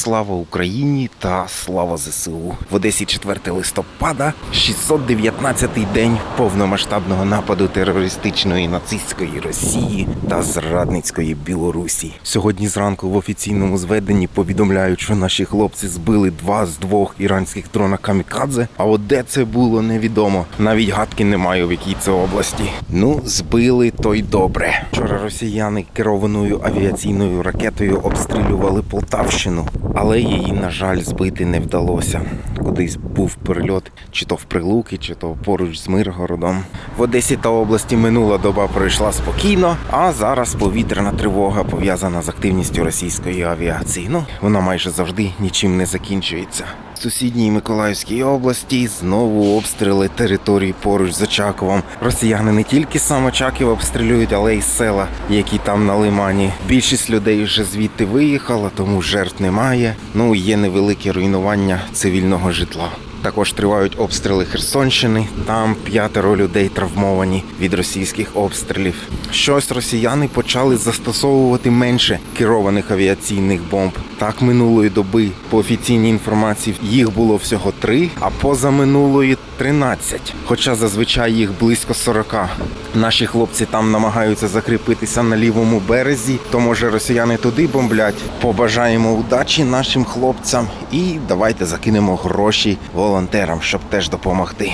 слава Україні та слава ЗСУ. В Одесі 4 листопада, 619-й день повномасштабного нападу терористичної нацистської Росії та зрадницької Білорусі. Сьогодні зранку в офіційному зведенні повідомляють, що наші хлопці збили два з двох іранських дрона камікадзе. А от де це було, невідомо. Навіть гадки немає, в якій це області. Ну, збили то й добре. Вчора росіяни керованою авіаційною ракетою обстрілювали Полтавщину, але її, на жаль, збити не вдалося. Кудись був перельот, чи то в Прилуки, чи то поруч з Миргородом. В Одесі та області минула доба пройшла спокійно, а зараз повітряна тривога пов'язана з активністю російської авіації. Ну, вона майже завжди нічим не закінчується. В сусідній Миколаївській області знову обстріли території поруч з Очаковом. Росіяни не тільки сам Очаків обстрілюють, але й села, які там на лимані. Більшість людей вже звідти виїхала, тому жертв немає. Ну є невелике руйнування цивільного житла. Також тривають обстріли Херсонщини. Там п'ятеро людей травмовані від російських обстрілів. Щось росіяни почали застосовувати менше керованих авіаційних бомб. Так минулої доби, по офіційній інформації, їх було всього три, а позаминулої 13. Хоча зазвичай їх близько 40. Наші хлопці там намагаються закріпитися на лівому березі. То може росіяни туди бомблять. Побажаємо удачі нашим хлопцям і давайте закинемо гроші волонтерам, щоб теж допомогти.